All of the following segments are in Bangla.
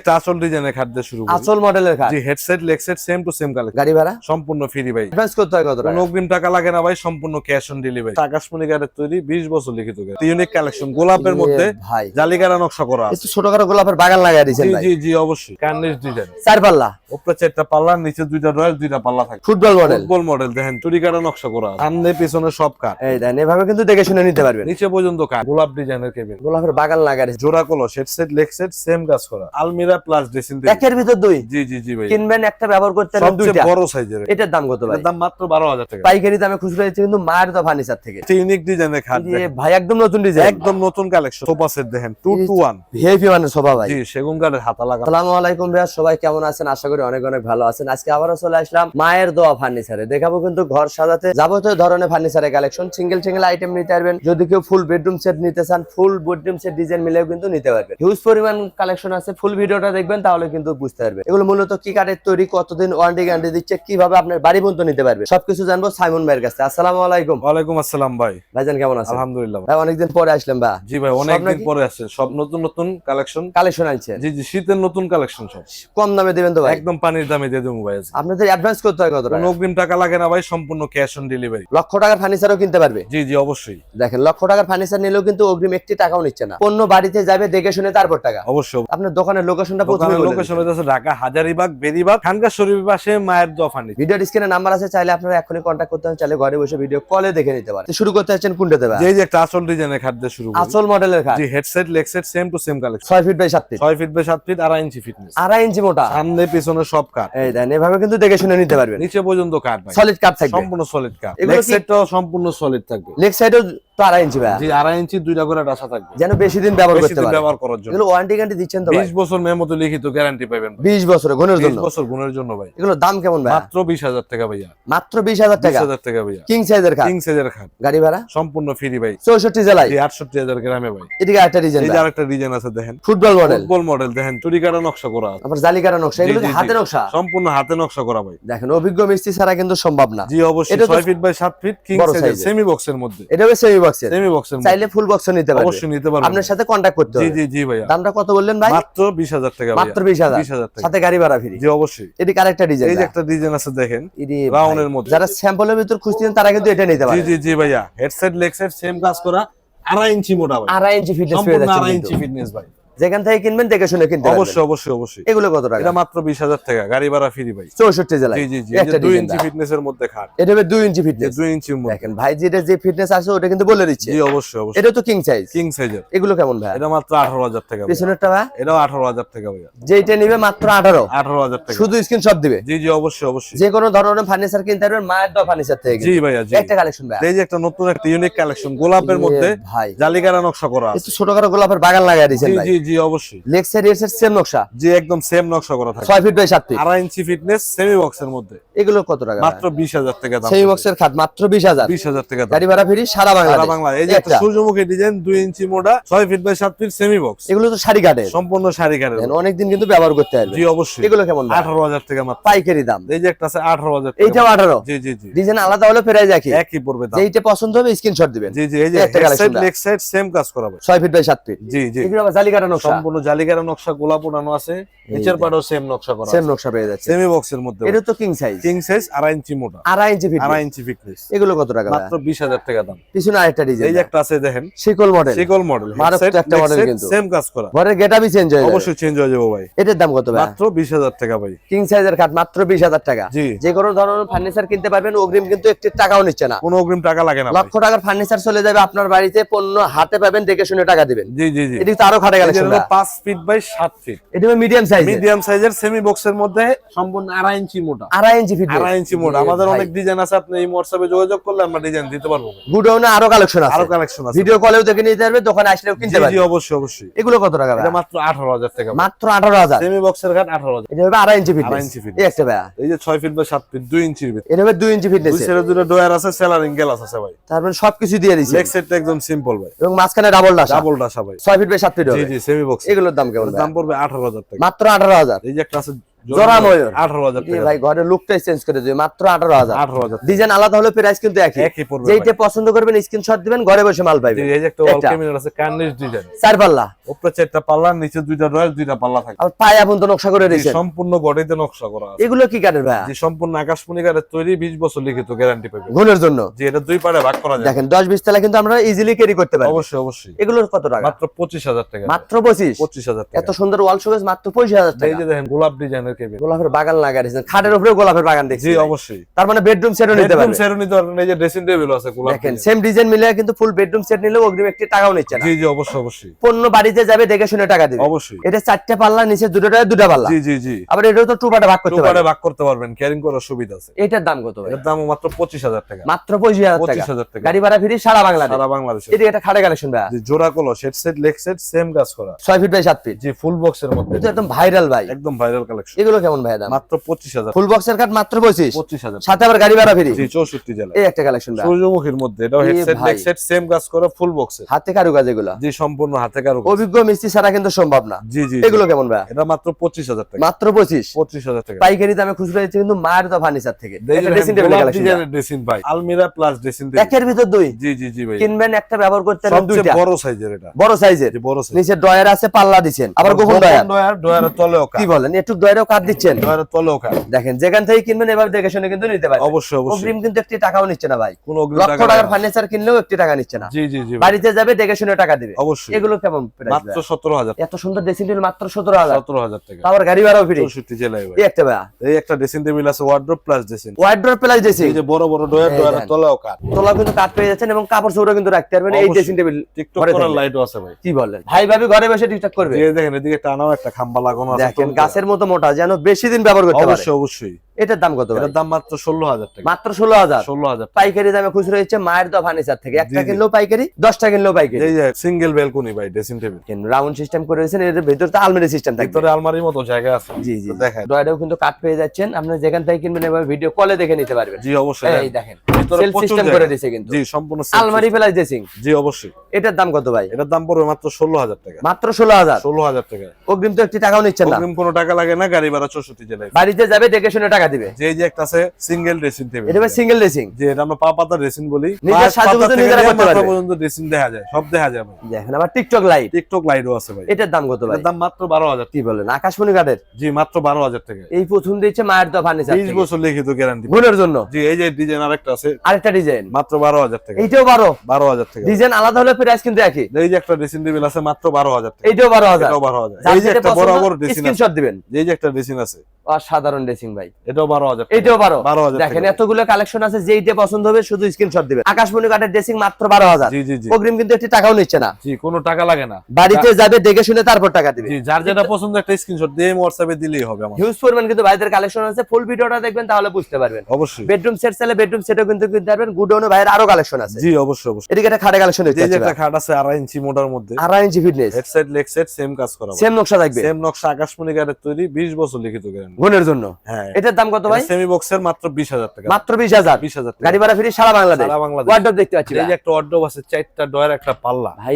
এটা ডিজাইনের খাট দিয়ে শুরু করি। মডেলের খাট? জি headset leg set same to same collection গাড়ি ভাড়া? সম্পূর্ণ ফ্রি ভাই। অ্যাডভান্স করতে হয় কত টাকা? অগ্রিম টাকা লাগে না ভাই সম্পূর্ণ ক্যাশ অন ডেলিভারি আকাশমণি গাড়ির তৈরি 20 বছর লিখিত ইউনিক কালেকশন গোলাপের মধ্যে জালিগারা নকশা করা আছে। ছোটখাটো গোলাপের বাগান লাগাই দিয়েছেন ভাই। জি জি অবশ্যই। কার্নিশ ডিজাইন চার পাল্লা। উপরে চারটা পাল্লা নিচে দুইটা রয়্যাল দুইটা পাল্লা থাকে। ফুটবল মডেল ফুটবল মডেল দেখেন চুরি কাটা নকশা করা। সামনে পিছনে সব কাঠ। এই দেন এভাবে কিন্তু দেখে শুনে নিতে পারবেন। নিচে পর্যন্ত কাঠ গোলাপ ডিজাইনের কেবিন গোলাপের বাগান লাগাই জোড়া কলো set set leg set same কাজ করা। আলমিরা প্লাস ড্রেসিং টেবিল একের ভিতর দুই? জি জি জি ভাই। কিনবেন একটা ব্যবহার করতে পারবেন দুইটা। বড় সাইজের এটার দাম কত ভাই? দাম মাত্র বারো হাজার টাকা। পাইকারি দামে খুচরো দিচ্ছে কিন্তু মায়ের তো ফার্নিচার থেকে। এটা ইউনিক ডিজাইনের খাট ভাই একদম নতুন ডিজাইন একদম নতুন কালেকশন সোফা সেট দেখেন টু টু ওয়ান ভিআইপি মানে শোভা ভাই। জি সেগুন কাঠের হাতা লাগা আসসালামু আলাইকুম ভাইয়া সবাই কেমন আছেন? আশা করি অনেক অনেক ভালো আছেন। আজকে আবারও চলে আসলাম মায়ের দোয়া ফার্নিচারে দেখাবো কিন্তু ঘর সাজাতে যাবতীয় ধরনের ফার্নিচারের কালেকশন সিঙ্গেল সিঙ্গেল আইটেম নিতে পারবেন। যদি কেউ ফুল বেডরুম সেট নিতে চান ফুল বেডরুম সেট ডিজাইন মিলেও কিন্তু নিতে পারবেন। হিউজ পরিমাণ কালেকশন আছে ফুল ভিডিওটা দেখবেন তাহলে কিন্তু বুঝতে পারবেন এগুলো মূলত কি কাঠের তৈরি কতদিন ওয়ারেন্টি গ্যারান্টি দিচ্ছে কীভাবে আপনার বাড়ি পর্যন্ত নিতে পারবে সবকিছু জানব সাইমন ভাইয়ের কাছে। আসসালামু আলাইকুম। ওয়ালাইকুম আসসালাম ভাই। ভাইজান কেমন আছেন? আলহামদুলিল্লাহ। ভাই। ভাই অনেকদিন পরে আসলাম বা? জি ভাই অনেকদিন পরে আসছে। সব নতুন নতুন কালেকশন কালেকশন আনছেন জি জি শীতের নতুন কালেকশন সব। কম দামে দিবেন তো ভাই? একদম পানির দামে দিয়ে দেবো ভাই আপনাদের অ্যাডভান্স করতে হয় কত টাকা? কোনো অগ্রিম টাকা লাগে না ভাই সম্পূর্ণ ক্যাশ অন ডেলিভারি লক্ষ টাকার ফার্নিচারও কিনতে পারবে? জি জি অবশ্যই। দেখেন লক্ষ টাকার ফার্নিচার নিলেও কিন্তু অগ্রিম একটি টাকাও নিচ্ছে না। পণ্য বাড়িতে যাবে দেখে শুনে তারপর টাকা। অবশ্যই। আপনার দোকানের লোকেশনটা প্রথমে লোকেশন হচ্ছে ঢাকা হাজারিবাগ বেরিবাগ খানকা শরীফের পাশে মায়ের দোকানি ভিডিওর স্ক্রিনে নাম্বার আছে চাইলে আপনারা এখনই কন্ট্যাক্ট করতে চাইলে ঘরে বসে ভিডিও কলে দেখে নিতে পারেন। শুরু করতে চাচ্ছেন কোনটাতে ভাই যে যে একটা আসল ডিজাইনের খাট দিয়ে শুরু আসল মডেলের খাট? জি headset leg set same to same collection ছয় ফিট বাই সাত ফিট ছয় ফিট বাই সাত ফিট আড়াই ইঞ্চি ফিটনেস আড়াই ইঞ্চি মোটা। সামনে পিছনে সব এই দেন এভাবে কিন্তু দেখে শুনে নিতে পারবেন। নিচে পর্যন্ত কাঠ ভাই। সলিড কাট থাকবে। সম্পূর্ণ সলিড কাঠ। এগুলো লেগ সম্পূর্ণ সলিড থাকবে। লেগ সাইডেও তো আড়াই ইঞ্চি ভাই? জি আড়াই ইঞ্চি দুইটা করে ডাসা থাকবে। যেন বেশি দিন ব্যবহার করতে পারে। ব্যবহার করার জন্য। এগুলো ওয়ারেন্টি গ্যারান্টি দিচ্ছেন তো ভাই? বিশ বছর মেমোতে লিখিত গ্যারান্টি পাবেন বিশ বছরে গুণের বিশ জন্য। বছর গুণের জন্য ভাই। এগুলো দাম কেমন ভাই? মাত্র বিশ হাজার টাকা ভাইয়া। মাত্র বিশ হাজার বিশ টাকা? হাজার টাকা ভাইয়া। কিং সাইজের খাট? কিং সাইজের খাট। গাড়ি ভাড়া? সম্পূর্ণ ফ্রি ভাই। চৌষট্টি জেলায়? জি আটষট্টি হাজার গ্রামে ভাই। এদিকে একটা ডিজাইন এই আরেকটা ডিজাইন আছে দেখেন। ফুটবল মডেল ফুটবল মডেল দেখেন চুরি কাটা নকশা করা আছে। আবার নকশা এগুলো হাতে নকশা। সম্পূর্ণ হাতে নকশা করা ভাই। দেখেন অভিজ্ঞ মিস্ত্রি ছাড়া কিন্তু সম্ভব না। জি অবশ্যই। ফিট বাই ফিট কিং সাইজের সেমি বক্সের মধ্যে। এটা হবে সেমি বক্সের সেমি বক্সের চাইলে ফুল বক্স নিতে পারবেন অবশ্যই নিতে পারবেন আপনার সাথে কন্ট্যাক্ট করতে হবে। জি জি ভাইয়া। দামটা কত বললেন ভাই? মাত্র বিশ হাজার টাকা ভাইয়া। মাত্র বিশ হাজার। বিশ হাজার টাকা। সাথে গাড়ি ভাড়া ফ্রি। জি অবশ্যই। এটি আরেকটা ডিজাইন এই যে একটা ডিজাইন আছে দেখেন। রাউন্ডের মধ্যে। যারা স্যাম্পলের ভিতর খুঁজছেন তারা কিন্তু এটা নিতে জি পারে জি জি ভাইয়া। হেডসেট লেগ সেট সেম কাজ করা। আড়াই ইঞ্চি মোটা ভাই আড়াই ইঞ্চি ফিটনেস হয়ে আড়াই ইঞ্চি ফিটনেস ভাই। যেখান থেকে কিনবেন দেখে শুনে কিনতে অবশ্যই অবশ্যই অবশ্যই। এগুলো কত টাকা? এটা মাত্র বিশ হাজার টাকা গাড়ি ভাড়া ফ্রি ভাই। চৌষট্টি জেলায়। জি জি জি একটা দুই ডিজাইন ইঞ্চি ফিটনেস এর মধ্যে খাট। এটা হবে দুই ইঞ্চি ফিটনেস দুই ইঞ্চির মধ্যে। দেখেন ভাই যেটা যে ফিটনেস আছে ওটা কিন্তু বলে দিচ্ছে। জি অবশ্যই অবশ্যই। এটা তো কিং সাইজ কিং সাইজের এগুলো কেমন ভাই? এটা মাত্র আঠারো হাজার টাকা ভাইয়া। পিছনেরটা ভাই? এটাও আঠারো হাজার টাকা ভাইয়া। যেটা নিবে মাত্র আঠারো। আঠারো হাজার টাকা। শুধু স্ক্রিন স্ক্রিনশট দিবে? জি জি অবশ্যই অবশ্যই। যে কোনো ধরনের ফার্নিচার কিনতে পারবেন মায়ের দোয়া ফার্নিচার থেকে জি। ভাইয়া জি। একটা কালেকশন ভাই। এই যে একটা নতুন একটা ইউনিক কালেকশন গোলাপের মধ্যে ভাই। জালিকারা নকশা করা আছে একটু ছোটখাটো গোলাপের বাগান লাগাই দিয়েছেন ভাই। জি জি অবশ্যই। লেগ সাইড এর সেম নকশা? জি একদম সেম নকশা করা থাকে। ছয় ফিট বাই সাত ফিট আড়াই ইঞ্চি ফিটনেস সেমি বক্সের মধ্যে। এগুলো কত টাকা মাত্র বিশ হাজার টাকা দাম সেমি বক্সের খাট মাত্র বিশ হাজার। বিশ হাজার টাকা গাড়ি ভাড়া ফ্রি সারা সারা বাংলা এই যে একটা সূর্যমুখী ডিজাইন দুই ইঞ্চি মোটা ছয় ফিট বাই সাত ফিট সেমি বক্স এগুলো তো শাড়ি কাটে সম্পূর্ণ শাড়ি কাঠের। অনেকদিন কিন্তু ব্যবহার করতে পারবে জি অবশ্যই। এগুলো কেমন ভাই? আঠারো হাজার টাকা মাত্র। পাইকারি দাম। এই যে একটা আছে আঠারো হাজার টাকা। এইটাও আঠারো? জি জি জি। ডিজাইন আলাদা হলে ফেরাই যাকি একই পড়বে দাম। যেইটা পছন্দ হবে স্ক্রিনশট দিবেন। জি জি এই যে একটা collection লেগ সাইড সেম কাজ করাবো ছয় ফিট বাই সাত ফিট জি জি। এগুলো আবার জালি কাটা নকশা। সম্পূর্ণ জালিকারা নকশা আছে নিচের পাড়েও সেম নকশা করা সেম নকশা পেয়ে যাচ্ছে। সেমি বক্সের মধ্যে। এটা তো কিং সাইজ কিং সাইজ আড়াই ইঞ্চি মোটা। আড়াই ইঞ্চি ফিট আড়াই ইঞ্চি ফিটনেস এগুলো কত টাকা মাত্র বিশ হাজার টাকা দাম। পিছনে আরেকটা ডিজাইন এই যে একটা আছে দেখেন। শিকল মডেল সিকল মডেল মারাত্মক একটা model কিন্তু। সেম কাজ করা। ঘরের চেঞ্জ হয়ে যাবে। অবশ্যই চেঞ্জ হয়ে যাব ভাই। এটার দাম কত ভাই? মাত্র বিশ হাজার টাকা ভাই। কিং সাইজের খাট মাত্র বিশ হাজার টাকা। জি। যে কোনো ধরনের ফার্নিচার কিনতে পারবেন অগ্রিম কিন্তু একটি টাকাও নিচ্ছে না। কোনো অগ্রিম টাকা লাগে না লক্ষ টাকার ফার্নিচার চলে যাবে আপনার বাড়িতে পণ্য হাতে পাবেন দেখে শুনে টাকা দিবেন। জি জি জি। এটি তো আরও খাটে এই যে কালেকশন ফিট বাই ফিট এটি মিডিয়াম সাইজ মিডিয়াম সাইজের সেমি বক্সের মধ্যে সম্পূর্ণ আড়াই ইঞ্চি মোটা। ইঞ্চি ফিট আড়াই ইঞ্চি মোটা। আমাদের অনেক ডিজাইন আছে আপনি এই হোয়াটসঅ্যাপে যোগাযোগ করলে আমরা ডিজাইন দিতে পারব। গুডাউনে আরও কালেকশন আরও কালেকশন আছে। ভিডিও কলেও দেখে নিতে পারবে দোকানে আসলেও জি কিনতে জি অবশ্যই অবশ্যই। এগুলো কত টাকা এটা মাত্র আঠারো হাজার টাকা। মাত্র আঠারো হাজার। সেমি বক্সের ঘাট আঠারো হাজার। এটা হবে আড়াই ইঞ্চি ফিট আড়াই ইঞ্চি fitness। এই একটা ভাইয়া। এই যে ছয় ফিট বাই সাত ফিট দুই ইঞ্চির ভিতরে। এটা হবে দুই ইঞ্চি ফিটনেস দুই সাইডে দুটো ডোয়ার আছে সেলারিং গ্লাস আছে ভাই। তারপরে সবকিছু দিয়ে দিচ্ছে লেগ সেটটা একদম সিম্পল ভাই। এবং মাঝখানে ডাবল ডাসা ডাবল ডাসা ভাই। ছয় ফিট বাই ফিট জি জি সেমি বক্স এগুলোর দাম কেমন দাম পড়বে আঠারো হাজার টাকা। মাত্র আঠারো হাজার। এই যে একটা আছে জোড়া ময়ূর। আঠারো হাজার ভাই ঘরের লুকটাই চেঞ্জ করে দিবে মাত্র আঠারো হাজার। আঠারো হাজার ডিজাইন আলাদা হলে প্রাইস কিন্তু একই। একই যেইটা পছন্দ করবেন স্ক্রিনশট দিবেন ঘরে বসে মাল পাইবেন। এই যে একটা ওয়াল ক্যাবিনেট আছে কার্নিশ ডিজাইন চার পাল্লা। উপরে চারটা পাল্লা নিচে দুইটা রয়েল দুইটা পাল্লা থাকে। আর পায়ে আপন নকশা করে দিয়েছেন। সম্পূর্ণ বডিতে নকশা করা আছে। এগুলো কি কাঠের যে সম্পূর্ণ আকাশমণি কাঠের তৈরি বিশ বছর লিখিত গ্যারান্টি পাবে গুণের জন্য। যে এটা দুই পারে ভাগ করা যায়। দেখেন দশ বিশ তলা কিন্তু আমরা ইজিলি ক্যারি করতে পারি অবশ্যই অবশ্যই। এগুলোর কত টাকা? মাত্র পঁচিশ হাজার টাকা। মাত্র পঁচিশ? পঁচিশ হাজার এত সুন্দর ওয়াল শোকেস মাত্র পঁচিশ হাজার এই টাকা। যে দেখেন গোলাপ ডিজাইনের কেবিন। গোলাপের বাগান লাগা দিয়েছেন। খাটের উপরে গোলাপের বাগান দেখছি জি অবশ্যই। তার মানে বেডরুম সেটও নিতে বেডরুম পারবেন সেরুনি তো এই যে ড্রেসিং টেবিল আছে গোলাপ দেখেন সেম ডিজাইন মিলে কিন্তু ফুল বেডরুম সেট নিলেও অগ্রিম একটি টাকাও নিচ্ছে না। জি জি অবশ্যই অবশ্যই। পণ্য বাড়িতে যাবে দেখে শুনে টাকা দিবে। অবশ্যই। এটা চারটে পাল্লা নিচে দুটোটা দুটা পাল্লা। জি জি জি। আবার এটাও তো টু পার্টে ভাগ করতে দুপারে পারবে। ভাগ করতে পারবেন। ক্যারিং করার সুবিধা আছে। এটার দাম কত ভাই? এর দাম মাত্র পঁচিশ হাজার টাকা। মাত্র পঁচিশ হাজার পঁচিশ টাকা হাজার টাকা। গাড়ি ভাড়া ফ্রি সারা বাংলাদেশ। সারা বাংলাদেশে। এদিকে একটা খাড়ে কালেকশন ভাই। যে জোড়া কলো set set leg set same কাজ করা। ছয় ফিট বাই সাত ফিট জি ফুল বক্সের মধ্যে। এটা একদম ভাইরাল ভাই। একদম ভাইরাল কালেকশন এগুলো কেমন ভাই দাম? মাত্র পঁচিশ হাজার। ফুল বক্সের কাঠ মাত্র পঁচিশ? পঁচিশ হাজার। সাথে আবার গাড়ি ভাড়া ফ্রি? চৌষট্টি জেলা। এই একটা কালেকশন সূর্যমুখীর মধ্যে হেডসেট। সেম কাজ করা ফুল বক্সে হাতে কারুকাজ এগুলো? জি সম্পূর্ণ হাতে কারও অভিজ্ঞ মিস্ত্রি ছাড়া কিন্তু সম্ভব না। জি জি এগুলো কেমন ভাই? এটা মাত্র পঁচিশ হাজার টাকা। মাত্র পঁচিশ? পঁচিশ হাজার টাকা। পাইকারি দামে খুচরা দিচ্ছে কিন্তু মায়ের তো ফার্নিচার থেকে। ড্রেসিং ভাই আলমিরা প্লাস ড্রেসিং একের ভিতর দুই? জি জি জি ভাই। কিনবেন একটা ব্যবহার করতে সবচেয়ে দুইটা। বড় সাইজের এটা। বড় সাইজের বড় সাইজ নিচে ডয়ার আছে পাল্লা দিচ্ছেন। আবার গোপন ডয়ার ডয়ার ডয়ারের তলেও কি বলেন একটু ডয়ারও কাট দিচ্ছেন? তলেও দেখেন যেখান থেকে কিনবেন এভাবে দেখে শুনে কিন্তু নিতে পারবেন। অবশ্যই অবশ্যই। অগ্রিম কিন্তু একটি টাকাও নিচ্ছে না ভাই। কোন লক্ষ টাকার ফার্নিচার কিনলেও একটি টাকা নিচ্ছে না। জি জি জি বাড়িতে যাবে দেখে শুনে টাকা দিবে। অবশ্যই। এগুলো কেমন মাত্র ভাই? সতেরো হাজার এত সুন্দর ড্রেসিং টেবিল মাত্র সতেরো হাজার। সতেরো হাজার টাকা। আবার গাড়ি ভাড়াও ফ্রি চৌষট্টি জেলায় ভাই। এই একটা ভাই। এই একটা ড্রেসিং টেবিল আছে wardrobe plus dressing wardrobe plus dressing এই যে বড় বড় ডয়ার দেন। তলেও কাজ তোলা কিন্তু কাট পেয়ে যাচ্ছেন এবং কাপড় চোপড়ও কিন্তু রাখতে পারবেন এই ড্রেসিং টেবিল টিকটক করার। লাইটও আছে ভাই। কি বলেন? ভাই ভাবি ঘরে বসে টিকটক করবে। এই দেখেন এদিকে টানাও একটা খাম্বা লাগানো আছে দেখেন গাছের মতো মোটা। যেন বেশি দিন ব্যবহার করতে পারে। অবশ্যই অবশ্যই। এটার দাম কত এটার দাম মাত্র ষোলো হাজার টাকা। মাত্র ষোলো হাজার ষোলো হাজার পাইকারি দামে খুচরো হচ্ছে মায়ের দোয়া ফার্নিচার থেকে। একটা। কিনলেও পাইকারি দশটা কিনলেও পাইকারি। এই যে সিঙ্গেল বেলকনি ভাই ড্রেসিং টেবিল রাউন্ড সিস্টেম করে দিয়েছেন এর ভিতর তো আলমারি সিস্টেম থাকবে। ভিতরে আলমারির মতো জায়গা আছে। জি জি। তো দেখায় ডয়ারেও কিন্তু কাঠ পেয়ে যাচ্ছেন। আপনি যেখান থেকে কিনবেন এবার ভিডিও কলে দেখে নিতে পারবেন। জি অবশ্যই। এই দেখেন সেলফ সিস্টেম করে দিয়েছে কিন্তু। জি সম্পূর্ণ আলমারি system। প্লাস ড্রেসিং জি অবশ্যই। এটার দাম কত ভাই? এটার দাম পড়বে মাত্র ষোলো হাজার টাকা। মাত্র ষোলো হাজার ষোলো হাজার টাকা। অগ্রিম তো একটি টাকাও নিচ্ছেন না। অগ্রিম কোনো টাকা লাগে না গাড়ি ভাড়া চৌষট্টি জেলায়। বাড়িতে যাবে দেখে শুনে টাকা দিবে? যে যে একটা আছে সিঙ্গেল ড্রেসিং টেবিল এটা সিঙ্গেল ড্রেসিং যে এটা আমরা পা পাতা ড্রেসিং বলি। নিজের পাঁচ সাজগোজ নিজেরা করতে পারবে। পর্যন্ত ড্রেসিং দেখা যায় সব দেখা যায় দেখেন আবার টিকটক লাইট টিকটক লাইটও আছে ভাই। এটার দাম কত ভাই? এটার দাম মাত্র বারো হাজার। কি বলেন আকাশমণি কাঠের জি মাত্র বারো হাজার টাকা। এই প্রথম দিচ্ছে মায়ের দোয়া ফার্নিচার বিশ বছর লিখিত গ্যারান্টি গুণের জন্য? জি এই যে ডিজাইন আরেকটা আছে আরেকটা ডিজাইন মাত্র বারো হাজার টাকা। এইটাও বারো? বারো হাজার টাকা। ডিজাইন আলাদা হলে প্রাইস কিন্তু একই। এই যে একটা ড্রেসিং টেবিল আছে মাত্র টাকা। এটাও এই যে একটা বড় বড় ড্রেসিং স্ক্রিনশট দিবেন। এই যে একটা ড্রেসিং আছে। অসাধারণ ড্রেসিং ভাই। এটাও বারো হাজার টাকা। এইটাও বারো। বারো হাজার দেখেন এতগুলো কালেকশন আছে যেইটা পছন্দ হবে শুধু স্ক্রিনশট দিবেন। আকাশমণি কাঠের ড্রেসিং মাত্র বারো হাজার। জি জি জি। অগ্রিম কিন্তু একটি টাকাও নিচ্ছে না। জি কোনো টাকা লাগে না। বাড়িতে যাবে দেখে শুনে তারপর টাকা দিবে। জি যার যেটা পছন্দ একটা স্ক্রিনশট দিয়ে হোয়াটসঅ্যাপে দিলেই হবে আমার। হিউজ পরিমাণ কিন্তু ভাইদের কালেকশন আছে। ফুল ভিডিওটা দেখবেন তাহলে বুঝতে পারবেন। অবশ্যই। বেডরুম সেট চাইলে বেডরুম সেটও কিন্তু কিনতে পারবেন। গুডাউনে ভাইয়ের আরও কালেকশন আছে। জি অবশ্যই অবশ্যই। এদিকে একটা খাটে কালেকশন যে যে একটা খাট আছে আড়াই ইঞ্চি মোটার মধ্যে। আড়াই inch fitness head side leg side same কাজ করা সেম নকশা থাকবে। সেম নকশা আকাশমণি কাঠের তৈরি বিশ বছর লিখিত গ্যারান্টি গুণের জন্য। হ্যাঁ। এটার দাম কত ভাই? সেমি বক্সের মাত্র বিশ হাজার টাকা। মাত্র বিশ হাজার? বিশ হাজার টাকা। গাড়ি ভাড়া ফ্রি সারা বাংলাদেশ? সারা বাংলাদেশ। ওয়ার্ডরোব দেখতে পাচ্ছি এই যে একটা অর্ডব আছে চারটা ডয়ার একটা পাল্লা। ভাই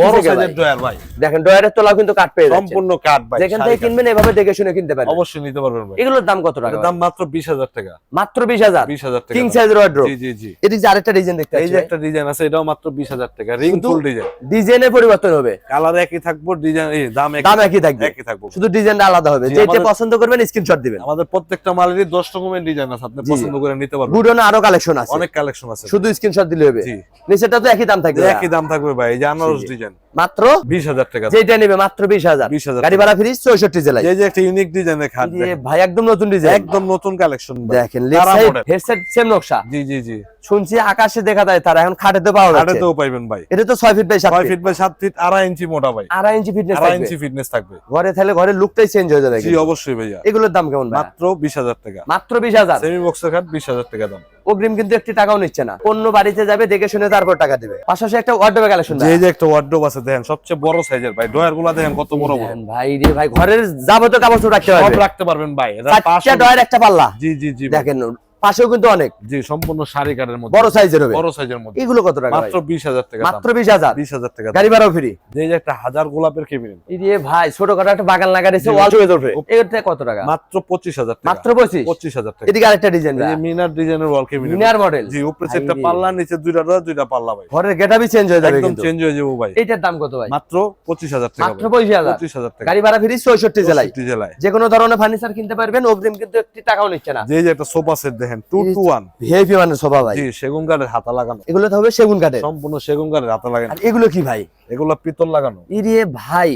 বড় সাইজের ডয়ার ভাই। দেখেন ডয়ারের কিন্তু কাট পেয়ে যাচ্ছেন। সম্পূর্ণ কাঠ ভাই যেখান সারি থেকে কিনবেন এভাবে দেখে শুনে কিনতে পারবেন। অবশ্যই নিতে পারবেন ভাই। এগুলোর দাম কত টাকা দাম মাত্র বিশ হাজার টাকা। মাত্র বিশ হাজার? বিশ হাজার টাকা কিং সাইজের ওয়ার্ডরোব জি জি জি। এদিকে যে আরেকটা ডিজাইন দেখতে এই যে একটা ডিজাইন আছে এটাও মাত্র বিশ হাজার টাকা। রিং ফুল ডিজাইন ডিজাইনের পরিবর্তন হবে। কালার একই থাকব ডিজাইন দাম একই দাম একই থাকবে। একই থাকব। শুধু ডিজাইনটা আলাদা হবে। যেটা পছন্দ করবেন স্ক্রিনশট দিবেন। আমাদের প্রত্যেকটা মালেরই দশ রকমের ডিজাইন আছে আপনি। পছন্দ করে নিতে পারবেন। গুডনে আরও কালেকশন আছে। অনেক কালেকশন আছে। শুধু স্ক্রিনশট দিলে হবে। নিচেটা তো একই দাম থাকবে একই দাম থাকবে ভাই এই যে আনারস। ডিজাইন মাত্র বিশ হাজার টাকা। যেটা নেবে মাত্র বিশ হাজার। বিশ হাজার গাড়ি ভাড়া ফ্রি চৌষট্টি জেলায়। এই যে একটা ইউনিক ডিজাইনের খাট। ভাই একদম নতুন ডিজাইন একদম নতুন কালেকশন দেখেন লেফট হেডসেট সেম নকশা। জি জি জি। শুনছি আকাশে দেখা যায় তারা এখন খাটেতে পাওয়া যাচ্ছে। খাটেতেও পাইবেন ভাই। এটা তো ছয় ফিট বাই সাত ছয় ফিট ফিট বাই সাত ফিট আড়াই ইঞ্চি মোটা ভাই। আড়াই ইঞ্চি ফিটনেস আড়াই থাকবে। ইঞ্চি ফিটনেস থাকবে। ঘরে থাকলে ঘরে লুকটাই চেঞ্জ হয়ে যাবে জি। অবশ্যই ভাইয়া। এগুলোর দাম কেমন ভাই মাত্র বিশ হাজার টাকা। মাত্র বিশ হাজার? সেমি বক্সের খাট বিশ হাজার টাকা দাম। অগ্রিম কিন্তু একটি টাকাও নিচ্ছে না। অন্য বাড়িতে যাবে দেখে শুনে তারপর টাকা দেবে। পাশাপাশি একটা ওয়ার্ডরোব কালেকশন এই যে একটা ওয়ার্ডরোব আছে দেখেন সবচেয়ে বড় সাইজের ভাই ডয়ারগুলা দেখেন কত বড় বড়। ভাই রে ভাই ঘরের যাবতীয় কাপড় রাখতে পারবেন সব রাখতে পারবেন ভাই। এটা পাঁচশো- একটা পাল্লা। জি জি জি দেখেন পাশেও কিন্তু অনেক। জি সম্পূর্ণ শাড়ি কাঠের মধ্যে। বড় সাইজের হবে। বড় সাইজের মধ্যে। এগুলো কত টাকা মাত্র বিশ হাজার টাকা মাত্র বিশ হাজার। বিশ হাজার টাকা গাড়ি ভাড়াও ফ্রি যে যে একটা হাজার গোলাপের কেবিনেট ইয়ে ভাই ছোটখাটো একটা বাগান লাগাইছে। ওয়াল হয়ে যাবে। এটা কত টাকা? মাত্র পঁচিশ হাজার টাকা। মাত্র পঁচিশ? পঁচিশ হাজার টাকা। এদিকে আরেকটা ডিজাইন এই মিনার ডিজাইনের ওয়াল কেবিনেট মিনার মডেল জি উপরে একটা পাল্লা নিচে দুইটা ডোর দুইটা পাল্লা ভাই। ঘরের গেটাবি চেঞ্জ হয়ে যাবে একদম চেঞ্জ হয়ে যাবে ভাই। এইটার দাম কত ভাই? মাত্র পঁচিশ হাজার টাকা মাত্র পঁচিশ হাজার। পঁচিশ হাজার টাকা। গাড়ি ভাড়া ফ্রি চৌষট্টি জেলায়। চৌষট্টি জেলায়। যে কোনো ধরনের ফার্নিচার কিনতে পারবেন অগ্রিম কিন্তু একটি টাকাও নিচ্ছে না। যে যে একটা সোফা সেট দেখেন টু টু ভিআইপি মানে সোফা ভাই। জি সেগুন কাঠের হাতা লাগানো। এগুলো তো হবে সেগুন কাঠের। সম্পূর্ণ সেগুন কাঠের হাতা লাগানো। আর এগুলো কি ভাই? এগুলো পিতল লাগানো। ইরে ভাই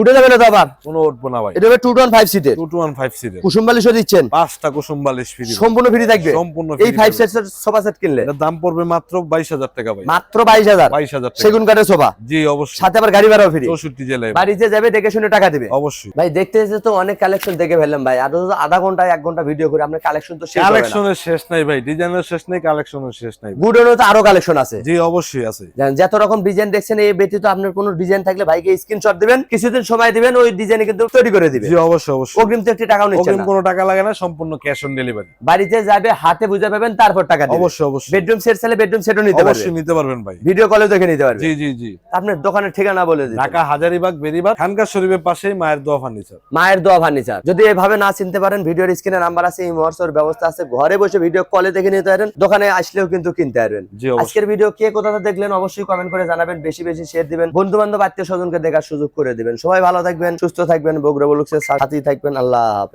উঠে যাবে না আবার? কোনো উঠবো না ভাই। এটা হবে টু টন ফাইভ সিটের টু টু ওয়ান ফাইভ সিটের কুসুম দিচ্ছেন? পাঁচটা কুসুম বালিশ ফ্রি সম্পূর্ণ ফ্রি থাকবে? সম্পূর্ণ এই ফাইভ সেট সোফা সেট কিনলে? দাম পড়বে মাত্র বাইশ হাজার টাকা ভাই। মাত্র বাইশ হাজার? বাইশ হাজার সেগুন কাঠের সোফা জি অবশ্যই। সাথে আবার গাড়ি ভাড়াও ফ্রি চৌষট্টি জেলায় বাড়িতে যাবে দেখে শুনে টাকা দিবে। অবশ্যই। ভাই দেখতে এসে তো অনেক কালেকশন দেখে ফেললাম ভাই। আর আধা ঘণ্টা এক ঘণ্টা ভিডিও করে আপনার কালেকশন তো শেষ কালেকশনের শেষ নাই ভাই। ডিজাইনের শেষ নেই কালেকশনের শেষ নাই গুডনও তো আরও কালেকশন আছে। জি অবশ্যই আছে। যত রকম ডিজাইন দেখছেন এই ব্যতীত আপনার কোনো ডিজাইন থাকলে ভাইকে স্ক্রিনশট দিবেন। কিছুদিন সময় দিবেন ওই ডিজাইন কিন্তু তৈরি করে দিবে জি অবশ্যই অবশ্যই। অগ্রিম তো একটি টাকাও নিচ্ছে অগ্রিম কোনো টাকা লাগে না সম্পূর্ণ ক্যাশ অন ডেলিভারি বাড়িতে যাবে হাতে বুঝে পাবেন তারপর টাকা দিবে অবশ্যই অবশ্যই। বেডরুম সেট চাইলে বেডরুম সেটও নিতে পারবে অবশ্যই নিতে পারবেন ভাই। ভিডিও কলে দেখে নিতে পারবে জি জি জি। আপনার দোকানের ঠিকানা বলে দিন ঢাকা হাজারিবাগ বেরিবাগ খানকা শরীফের পাশেই মায়ের দোয়া ফার্নিচার মায়ের দোয়া ফার্নিচার যদি এভাবে না চিনতে পারেন ভিডিওর স্ক্রিনে নাম্বার আছে এই মহর্সর ব্যবস্থা আছে। ঘরে বসে ভিডিও কলে দেখে নিতে পারেন দোকানে আসলেও কিন্তু কিনতে পারবেন। আজকের ভিডিও কে কোথাতে দেখলেন অবশ্যই কমেন্ট করে জানাবেন বেশি বেশি শেয়ার দিবেন। বন্ধু বান্ধব আত্মীয় স্বজনকে দেখার সুযোগ করে দিবেন। সবাই ভালো থাকবেন সুস্থ থাকবেন বগুড়া বলুক সাথেই থাকবেন। আল্লাহ হাফেজ।